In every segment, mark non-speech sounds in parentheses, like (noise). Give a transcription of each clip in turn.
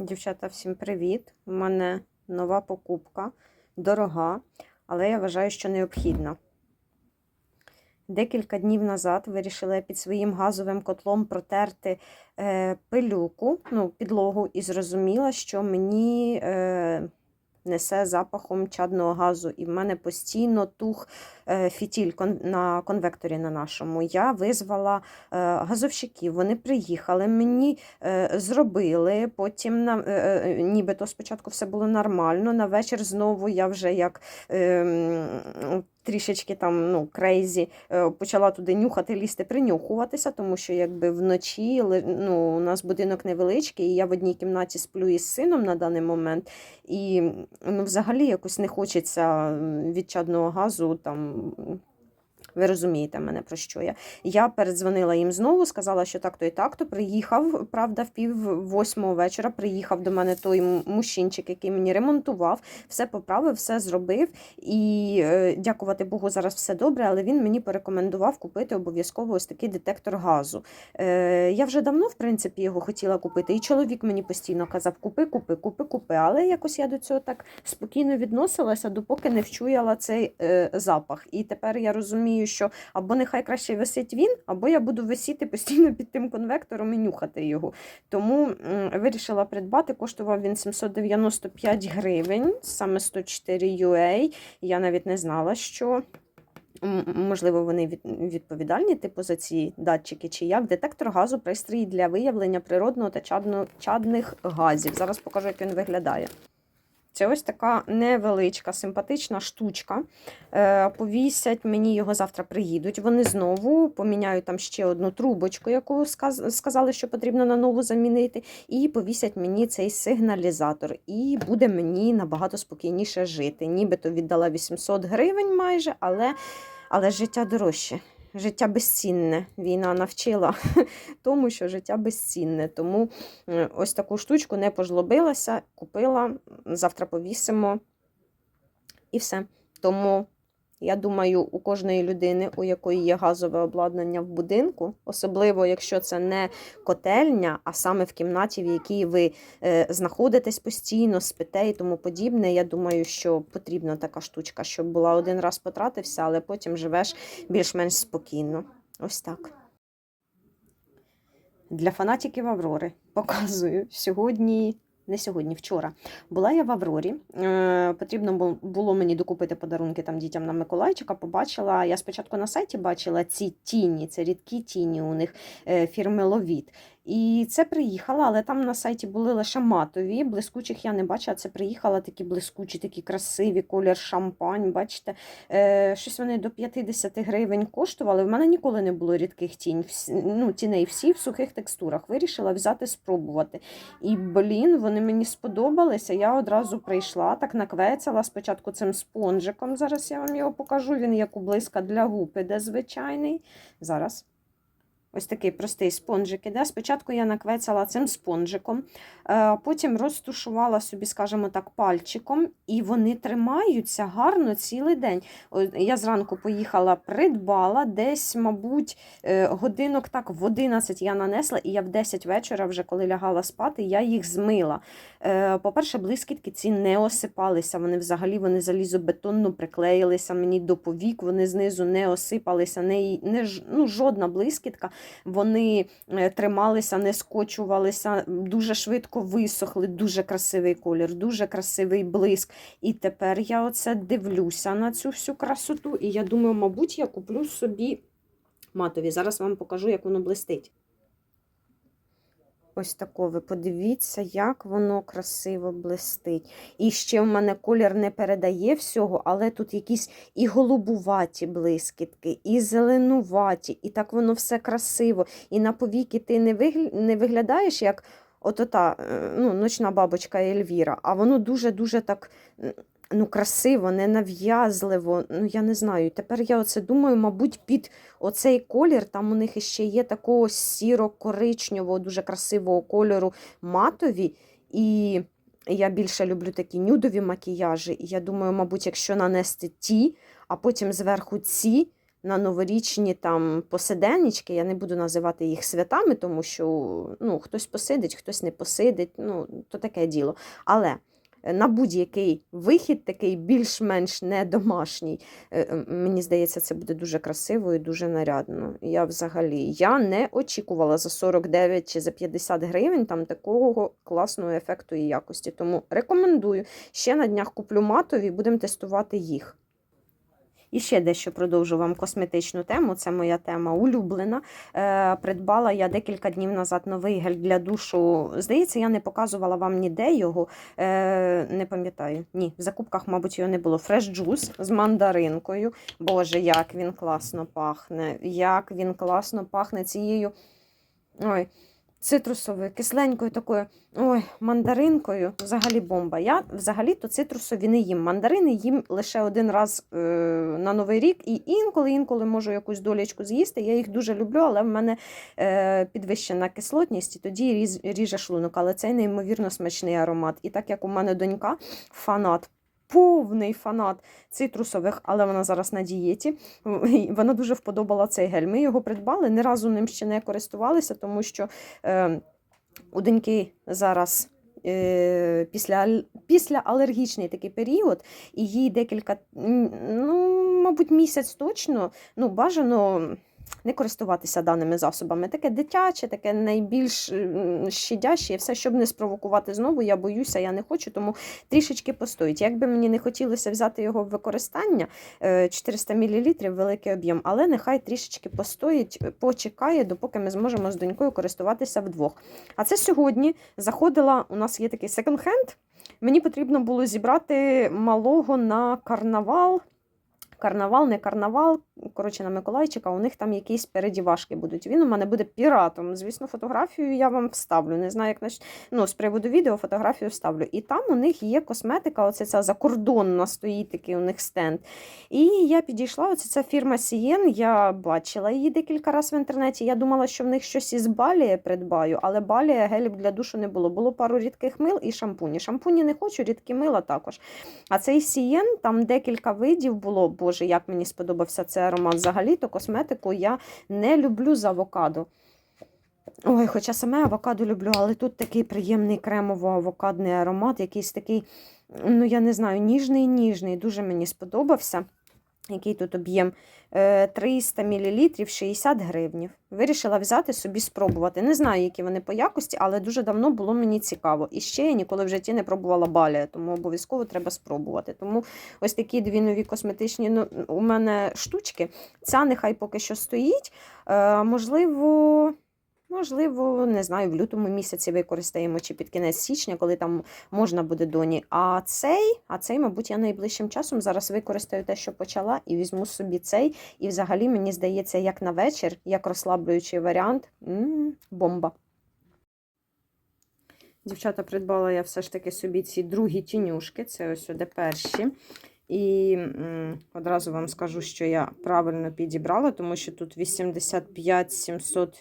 Дівчата, всім привіт! У мене нова покупка, дорога, але я вважаю, що необхідна. Декілька днів назад вирішила я під своїм газовим котлом протерти е, пилюку, ну, підлогу, і зрозуміла, що мені е, несе запахом чадного газу, і в мене постійно тух е, фітіль на конвекторі на нашому. Я визвала е, газовщиків, вони приїхали, мені е, зробили. Потім нібито спочатку все було нормально. На вечір знову я вже як. Трішечки там ну, крейзі, е, почала туди нюхати, лізти, принюхуватися, тому що якби вночі ну, у нас будинок невеличкий, і я в одній кімнаті сплю із сином на даний момент. І ну, взагалі якось не хочеться відчадного газу там. Ви розумієте мене про що я. Я передзвонила їм знову, сказала, що так-то і так-то. Приїхав, правда, в пів восьмого вечора. Приїхав до мене той мужчинчик, який мені ремонтував, все поправив, все зробив. І е, дякувати Богу, зараз все добре. Але він мені порекомендував купити обов'язково ось такий детектор газу. Е, я вже давно, в принципі, його хотіла купити. І чоловік мені постійно казав: купи, купи, купи, купи. Але якось я до цього так спокійно відносилася, допоки не вчуяла цей е, запах. І тепер я розумію, що або нехай краще висить він, або я буду висіти постійно під тим конвектором і нюхати його. Тому вирішила придбати. Коштував він 795 гривень, саме 104 UA. Я навіть не знала, що. Можливо, вони відповідальні типу за ці датчики, чи як детектор газу пристрій для виявлення природного та чадних газів. Зараз покажу, як він виглядає. Це ось така невеличка, симпатична штучка. Е, повісять, мені його завтра приїдуть. Вони знову поміняють там ще одну трубочку, яку сказали, що потрібно на нову замінити. І повісять мені цей сигналізатор. І буде мені набагато спокійніше жити. Нібито віддала 800 гривень майже, але, але життя дорожче. Життя безцінне. Війна навчила (laughs) тому, що життя безцінне. Тому е, ось таку штучку не пожлобилася, купила, завтра повісимо і все. Тому я думаю, у кожної людини, у якої є газове обладнання в будинку, особливо якщо це не котельня, а саме в кімнаті, в якій ви е, знаходитесь постійно, спите і тому подібне. Я думаю, що потрібна така штучка, щоб була один раз потратився, але потім живеш більш-менш спокійно. Ось так. Для фанатиків Аврори показую сьогодні. Не сьогодні, вчора. Була я в Аврорі. Е, потрібно було мені докупити подарунки там дітям на Миколайчика. Побачила. Я спочатку на сайті бачила ці тіні, це рідкі тіні у них е, фірми Ловіт. І це приїхала, але там на сайті були лише матові. Блискучих я не бачила. Це приїхала такі блискучі, такі красиві, колір шампань. Бачите, е, щось вони до 50 гривень коштували. В мене ніколи не було рідких тінь. Ну, тіней всі в сухих текстурах. Вирішила взяти, спробувати. І, блін, вони мені сподобалися. Я одразу прийшла, так наквецяла спочатку цим спонжиком. Зараз я вам його покажу. Він як у блиска для губ іде звичайний. Зараз. Ось такий простий спонжик іде. Спочатку я наквецяла цим спонжиком, е, потім розтушувала собі, скажімо так, пальчиком, і вони тримаються гарно цілий день. Я зранку поїхала, придбала десь, мабуть, е, годинок так в 11 я нанесла, і я в 10 вечора, вже коли лягала спати, я їх змила. Е, По-перше, блискітки ці не осипалися. Вони взагалі вони залізобетонно приклеїлися мені до повік, вони знизу не осипалися, не, не, ну, жодна блискітка. Вони е, трималися, не скочувалися, дуже швидко висохли, дуже красивий колір, дуже красивий блиск. І тепер я оце дивлюся на цю всю красоту, і я думаю, мабуть, я куплю собі матові. Зараз вам покажу, як воно блистить. Ось тако ви подивіться, як воно красиво блистить. І ще в мене колір не передає всього, але тут якісь і голубуваті блискітки, і зеленуваті, і так воно все красиво. І на повіки ти не, вигля... не виглядаєш як ото та, е, ну, ночна бабочка Ельвіра, а воно дуже-дуже так ну, красиво, ненав'язливо. Ну, я не знаю. Тепер я оце думаю, мабуть, під оцей колір, там у них ще є такого сіро-коричневого, дуже красивого кольору матові. І я більше люблю такі нюдові макіяжі. І я думаю, мабуть, якщо нанести ті, а потім зверху ці, на новорічні там посиденечки. Я не буду називати їх святами, тому що ну, хтось посидить, хтось не посидить. Ну, то таке діло. Але на будь-який вихід, такий більш-менш не домашній, е, е, мені здається, це буде дуже красиво і дуже нарядно. Я взагалі я не очікувала за 49 чи за 50 гривень там такого класного ефекту і якості. Тому рекомендую. Ще на днях куплю матові, будемо тестувати їх. І ще дещо продовжу вам косметичну тему. Це моя тема улюблена. Е, придбала я декілька днів назад новий гель для душу. Здається, я не показувала вам ніде його. Е, не пам'ятаю. Ні, в закупках, мабуть, його не було. Fresh Juice з мандаринкою. Боже, як він класно пахне! Як він класно пахне цією. Ой, цитрусовою, кисленькою такою, ой, мандаринкою. Взагалі бомба. Я взагалі-то цитрусові не їм. Мандарини їм лише один раз е, на Новий рік, і інколи-інколи можу якусь долечку з'їсти. Я їх дуже люблю, але в мене е, підвищена кислотність, і тоді різ, ріже шлунок. Але цей неймовірно смачний аромат. І так як у мене донька фанат. Повний фанат цитрусових, але вона зараз на дієті. Вона дуже вподобала цей гель. Ми його придбали, ні разу ним ще не користувалися, тому що е, у доньки зараз е, після, після алергічний такий період, і їй декілька, ну, мабуть, місяць точно, ну, бажано. Не користуватися даними засобами. Таке дитяче, таке найбільш щадяще, все, щоб не спровокувати знову, я боюся, я не хочу, тому трішечки постоїть. Якби мені не хотілося взяти його в використання, е, 400 мл великий об'єм, але нехай трішечки постоїть, е, почекає, допоки ми зможемо з донькою користуватися вдвох. А це сьогодні заходила, у нас є такий секонд-хенд. Мені потрібно було зібрати малого на карнавал. Карнавал, не карнавал, коротше, на Миколайчика, у них там якісь передівашки будуть. Він у мене буде піратом. Звісно, фотографію я вам вставлю. Не знаю, як нач... ну, з приводу відео фотографію вставлю. І там у них є косметика, оце ця закордонна стоїть такий у них стенд. І я підійшла, оце ця фірма Сієн, я бачила її декілька разів в інтернеті. Я думала, що в них щось із балія придбаю, але балія гелів для душу не було. Було пару рідких мил і шампуні. Шампуні не хочу, рідкі мила також. А цей Сієн, там декілька видів було. Боже, як мені сподобався цей аромат. Взагалі-то косметику я не люблю з авокадо. Ой, хоча саме авокадо люблю, але тут такий приємний кремово-авокадний аромат, якийсь такий, ну я не знаю, ніжний-ніжний. Дуже мені сподобався. Який тут об'єм? Е, 300 мл 60 гривнів. Вирішила взяти собі спробувати. Не знаю, які вони по якості, але дуже давно було мені цікаво. І ще я ніколи в житті не пробувала балія, тому обов'язково треба спробувати. Тому ось такі дві нові косметичні ну, у мене штучки. Ця нехай поки що стоїть. Е, можливо. Можливо, не знаю, в лютому місяці використаємо чи під кінець січня, коли там можна буде доні. А цей, а цей, мабуть, я найближчим часом зараз використаю те, що почала, і візьму собі цей. І взагалі, мені здається, як на вечір, як розслаблюючий варіант. М-м, бомба. Дівчата, придбала я все ж таки собі ці другі тінюшки. Це ось сюди перші. І м, одразу вам скажу, що я правильно підібрала, тому що тут 85 700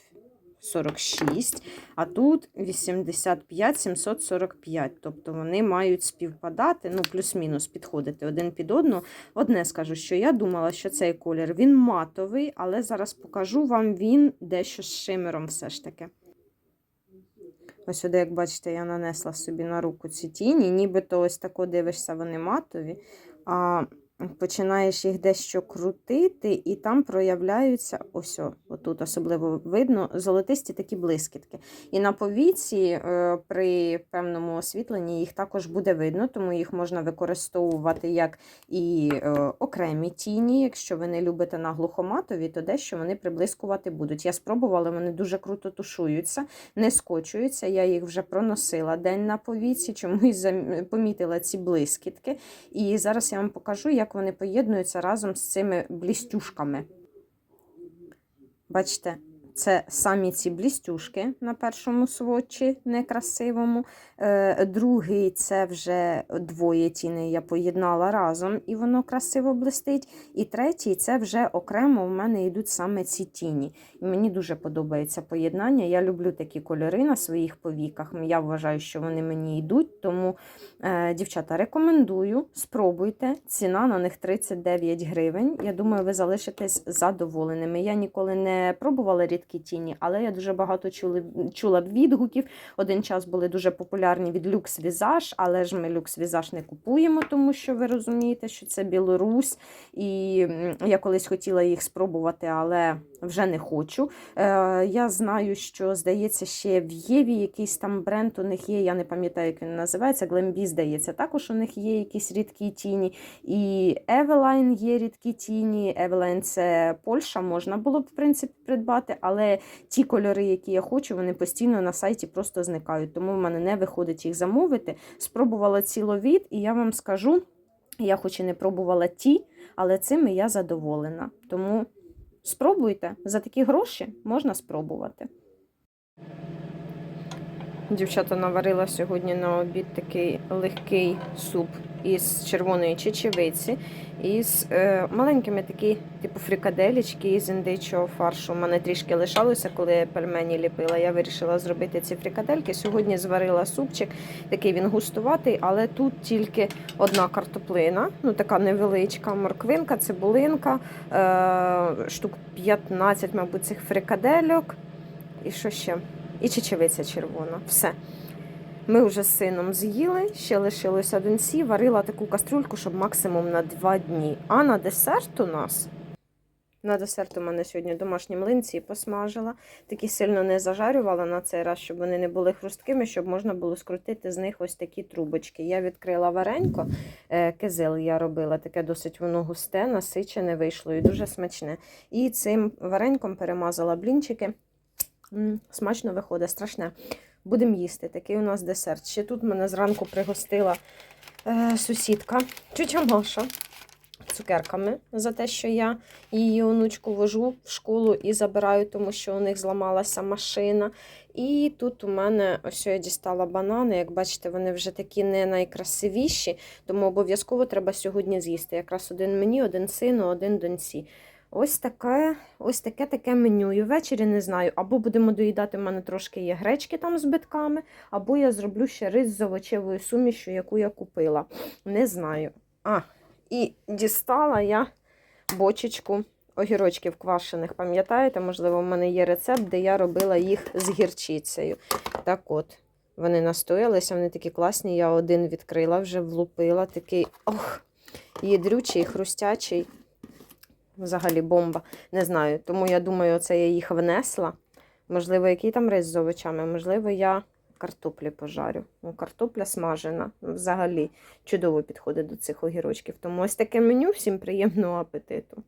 46, а тут 85 745. Тобто вони мають співпадати, ну, плюс-мінус підходити один під одну. Одне скажу, що я думала, що цей колір він матовий, але зараз покажу вам він дещо з шимером все ж таки. Ось сюди, як бачите, я нанесла собі на руку ці тіні, нібито ось тако дивишся, вони матові. А починаєш їх дещо крутити, і там проявляються ось отут особливо видно золотисті такі блискітки. І на повіці е, при певному освітленні їх також буде видно, тому їх можна використовувати як і е, окремі тіні. Якщо ви не любите наглухоматові, то дещо вони приблискувати будуть. Я спробувала, вони дуже круто тушуються, не скочуються. Я їх вже проносила день на повіці, чомусь помітила ці блискітки. І зараз я вам покажу, як вони поєднуються разом з цими блістюшками. Бачите, Це самі ці блістюшки на першому сводчі, некрасивому. Е, Другий це вже двоє тіней я поєднала разом, і воно красиво блистить. І третій це вже окремо в мене йдуть саме ці тіні. І мені дуже подобається поєднання. Я люблю такі кольори на своїх повіках. Я вважаю, що вони мені йдуть. Тому, е, дівчата, рекомендую, спробуйте. Ціна на них 39 гривень. Я думаю, ви залишитесь задоволеними. Я ніколи не пробувала рідкі тіні, але я дуже багато чули, чула відгуків. Один час були дуже популярні від люкс візаж, але ж ми люкс візаж не купуємо, тому що ви розумієте, що це Білорусь. І я колись хотіла їх спробувати, але вже не хочу. Е, я знаю, що здається, ще в Єві якийсь там бренд у них є. Я не пам'ятаю, як він називається. Глембі, здається, також у них є якісь рідкі тіні. І Eveline є рідкі тіні. Eveline – це Польща, можна було б в принципі придбати, але ті кольори, які я хочу, вони постійно на сайті просто зникають. Тому в мене не виходить їх замовити. Спробувала ціловід, і я вам скажу, я хоч і не пробувала ті, але цими я задоволена. Тому спробуйте. За такі гроші можна спробувати. Дівчата наварила сьогодні на обід такий легкий суп із червоної чечевиці, із е, маленькими такі, типу фрикаделічки із індичого фаршу. У мене трішки лишалося, коли я пельмені ліпила. Я вирішила зробити ці фрикадельки. Сьогодні зварила супчик, такий він густуватий, але тут тільки одна картоплина, ну така невеличка морквинка, цибулинка, е, штук 15, мабуть, цих фрикадельок. І що ще? І чечевиця червона. Все. Ми вже з сином з'їли, ще лишилося донці, варила таку кастрюльку, щоб максимум на два дні. А на десерт у нас. На десерт у мене сьогодні домашні млинці посмажила. Такі сильно не зажарювала на цей раз, щоб вони не були хрусткими, щоб можна було скрутити з них ось такі трубочки. Я відкрила варенько, е, кизил я робила, таке досить воно густе, насичене вийшло і дуже смачне. І цим вареньком перемазала блінчики. М, Смачно виходить, страшне. Будемо їсти. Такий у нас десерт. Ще тут мене зранку пригостила е, сусідка, тютя Маша, цукерками за те, що я її онучку вожу в школу і забираю, тому що у них зламалася машина. І тут у мене ось я дістала банани. Як бачите, вони вже такі не найкрасивіші, тому обов'язково треба сьогодні з'їсти. Якраз один мені, один сину, один доньці. Ось таке, ось таке таке меню. І ввечері не знаю. Або будемо доїдати, в мене трошки є гречки там з битками, або я зроблю ще рис з овочевою сумішю, яку я купила. Не знаю. А, і дістала я бочечку огірочків квашених. Пам'ятаєте, можливо, в мене є рецепт, де я робила їх з гірчицею. Так от, вони настоялися, вони такі класні. Я один відкрила, вже влупила. Такий ох, їдрючий, хрустячий. Взагалі бомба. Не знаю. Тому я думаю, це я їх внесла. Можливо, який там рис з овочами, можливо, я картоплі пожарю. Ну, картопля смажена. Взагалі чудово підходить до цих огірочків. Тому ось таке меню. Всім приємного апетиту.